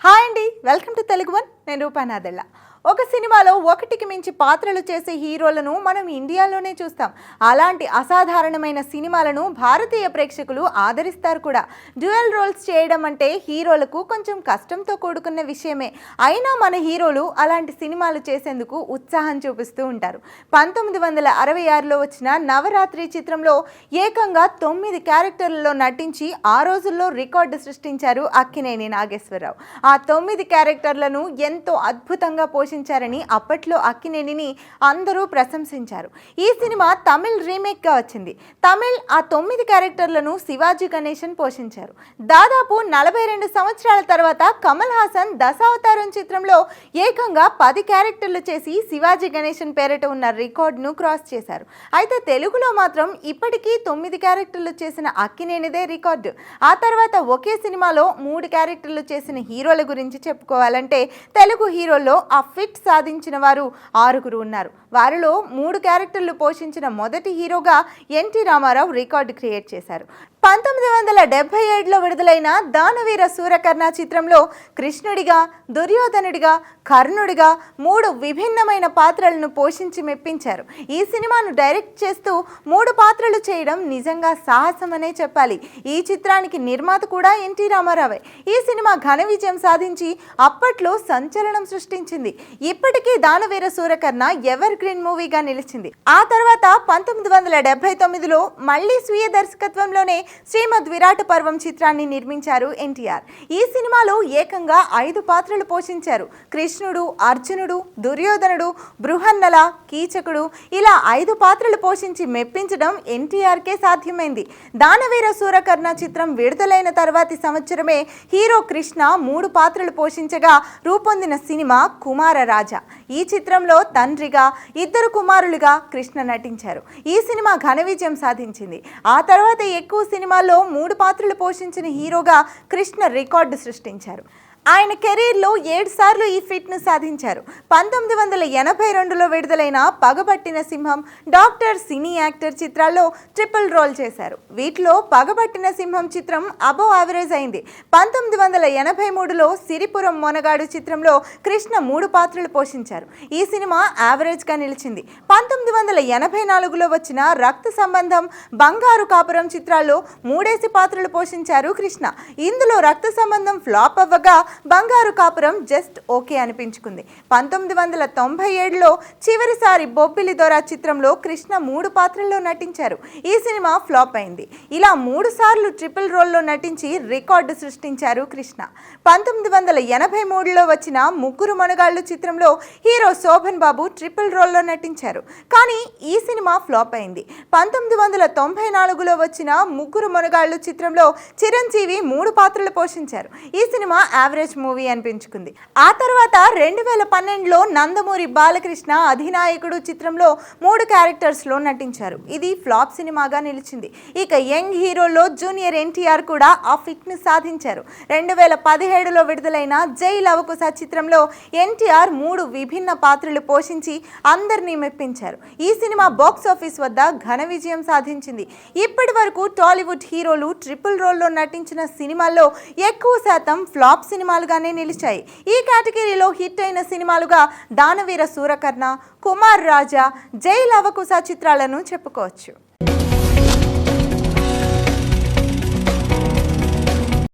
Hi అండి welcome to Telugu one నేను రూపానాదెళ్ళ ఒక సినిమాలో ఒకటికి మించి పాత్రలు చేసే హీరోలను మనం ఇండియాలోనే చూస్తాం. అలాంటి అసాధారణమైన సినిమాలను భారతీయ ప్రేక్షకులు ఆదరిస్తారు కూడా. డ్యూయల్ రోల్స్ చేయడం అంటే హీరోలకు కొంచెం కష్టంతో కూడుకున్న విషయమే. అయినా మన హీరోలు అలాంటి సినిమాలు చేసేందుకు ఉత్సాహం చూపిస్తూ ఉంటారు. పంతొమ్మిది వందల అరవై ఆరులో వచ్చిన నవరాత్రి చిత్రంలో ఏకంగా తొమ్మిది క్యారెక్టర్లలో నటించి ఆ రోజుల్లో రికార్డు సృష్టించారు అక్కినేని నాగేశ్వరరావు. ఆ తొమ్మిది క్యారెక్టర్లను ఎంతో అద్భుతంగా పోషించారని అప్పట్లో అక్కినేనిని అందరూ ప్రశంసించారు. ఈ సినిమా తమిళ్ రీమేక్గా వచ్చింది. తమిళ్ ఆ తొమ్మిది క్యారెక్టర్లను శివాజీ గణేశన్ పోషించారు. దాదాపు నలభై రెండు సంవత్సరాల తర్వాత కమల్ హాసన్ దశావతారం చిత్రంలో ఏకంగా పది క్యారెక్టర్లు చేసి శివాజీ గణేశన్ పేరిట ఉన్న రికార్డును క్రాస్ చేశారు. అయితే తెలుగులో మాత్రం ఇప్పటికీ తొమ్మిది క్యారెక్టర్లు చేసిన అక్కినేనిదే రికార్డు. ఆ తర్వాత ఒకే సినిమాలో మూడు క్యారెక్టర్లు చేసిన హీరోల గురించి చెప్పుకోవాలంటే తెలుగు హీరోల్లో అఫ్ ఫిట్ సాధించిన వారు ఆరుగురు ఉన్నారు. వారిలో మూడు క్యారెక్టర్లు పోషించిన మొదటి హీరోగా ఎన్టీ రామారావు రికార్డు క్రియేట్ చేశారు. పంతొమ్మిది వందల డెబ్బై ఏడులో విడుదలైన దానవీర సూరకర్ణ చిత్రంలో కృష్ణుడిగా దుర్యోధనుడిగా కర్ణుడిగా మూడు విభిన్నమైన పాత్రలను పోషించి మెప్పించారు. ఈ సినిమాను డైరెక్ట్ చేస్తూ మూడు పాత్రలు చేయడం నిజంగా సాహసమనే చెప్పాలి. ఈ చిత్రానికి నిర్మాత కూడా ఎన్టీ రామారావే. ఈ సినిమా ఘన విజయం సాధించి అప్పట్లో సంచలనం సృష్టించింది. ఇప్పటికీ దానవీర సూరకర్ణ ఎవర్ గ్రీన్ మూవీగా నిలిచింది. ఆ తర్వాత పంతొమ్మిది వందల డెబ్బై తొమ్మిదిలో మళ్ళీ స్వీయ దర్శకత్వంలోనే శ్రీమద్ విరాట పర్వం చిత్రాన్ని నిర్మించారు ఎన్టీఆర్. ఈ సినిమాలో ఏకంగా ఐదు పాత్రలు పోషించారు. కృష్ణుడు అర్జునుడు దుర్యోధనుడు బృహన్నల కీచకుడు ఇలా ఐదు పాత్రలు పోషించి మెప్పించడం ఎన్టీఆర్కే సాధ్యమైంది. దానవీర సూరకర్ణ చిత్రం విడుదలైన తర్వాతి సంవత్సరమే హీరో కృష్ణ మూడు పాత్రలు పోషించగా రూపొందిన సినిమా కుమారరాజా ఈ చిత్రంలో తండ్రిగా ఇద్దరు కుమారులుగా కృష్ణ నటించారు. ఈ సినిమా ఘన విజయం సాధించింది. ఆ తర్వాత ఎక్కువ సినిమాల్లో మూడు పాత్రలు పోషించిన హీరోగా కృష్ణ రికార్డు సృష్టించారు. ఆయన కెరీర్లో ఏడు సార్లు ఈ ఫిట్ను సాధించారు. పంతొమ్మిది వందల ఎనభై రెండులో విడుదలైన Pagabattina Simham doctor cine actor చిత్రాల్లో ట్రిపుల్ రోల్ చేశారు. వీటిలో పగబట్టిన సింహం చిత్రం అబో యావరేజ్ అయింది. పంతొమ్మిది వందల ఎనభై మూడులో సిరిపురం మొనగాడు చిత్రంలో కృష్ణ మూడు పాత్రలు పోషించారు. ఈ సినిమా యావరేజ్గా నిలిచింది. పంతొమ్మిది వందల ఎనభై నాలుగులో వచ్చిన రక్త సంబంధం బంగారు కాపురం చిత్రాల్లో మూడేసి పాత్రలు పోషించారు కృష్ణ. ఇందులో రక్త సంబంధం ఫ్లాప్ అవ్వగా బంగారు కాపురం జస్ట్ ఓకే అనిపించుకుంది. పంతొమ్మిది వందల తొంభై ఏడులో చివరిసారి బొబ్బిలి దొర చిత్రంలో కృష్ణ మూడు పాత్రల్లో నటించారు. ఈ సినిమా ఫ్లాప్ అయింది. ఇలా మూడు సార్లు ట్రిపుల్ రోల్లో నటించి రికార్డు సృష్టించారు కృష్ణ. పంతొమ్మిది వందల ఎనభై మూడులో వచ్చిన ముగ్గురు మనగాళ్ళు చిత్రంలో హీరో శోభన్ బాబు ట్రిపుల్ రోల్లో నటించారు. కానీ ఈ సినిమా ఫ్లాప్ అయింది. పంతొమ్మిది వందల తొంభై నాలుగులో వచ్చిన ముగ్గురు మనగాళ్ళు చిత్రంలో చిరంజీవి మూడు పాత్రలు పోషించారు. ఈ సినిమా యావరేజ్ మూవీ అనిపించుకుంది. ఆ తర్వాత రెండు వేల పన్నెండులో నందమూరి బాలకృష్ణ అధినాయకుడు చిత్రంలో మూడు క్యారెక్టర్స్లో నటించారు. ఇది ఫ్లాప్ సినిమాగా నిలిచింది. ఇక యంగ్ హీరోలో జూనియర్ ఎన్టీఆర్ కూడా ఆ ఫిట్ని సాధించారు. రెండు వేల పదిహేడులో విడుదలైన జై లవకుశ చిత్రంలో ఎన్టీఆర్ మూడు విభిన్న పాత్రలు పోషించి అందరినీ మెప్పించారు. ఈ సినిమా బాక్స్ ఆఫీస్ వద్ద ఘన విజయం సాధించింది. ఇప్పటి వరకు టాలీవుడ్ హీరోలు ట్రిపుల్ రోల్లో నటించిన సినిమాల్లో ఎక్కువ శాతం ఫ్లాప్ సినిమా సినిమాలుగానే నిలిచాయి. ఈ కేటగిరీలో హిట్ అయిన సినిమాలుగా దానవీర సూరకర్ణ కుమార్ రాజా జై లవకుశ చిత్రాలను చెప్పుకోవచ్చు.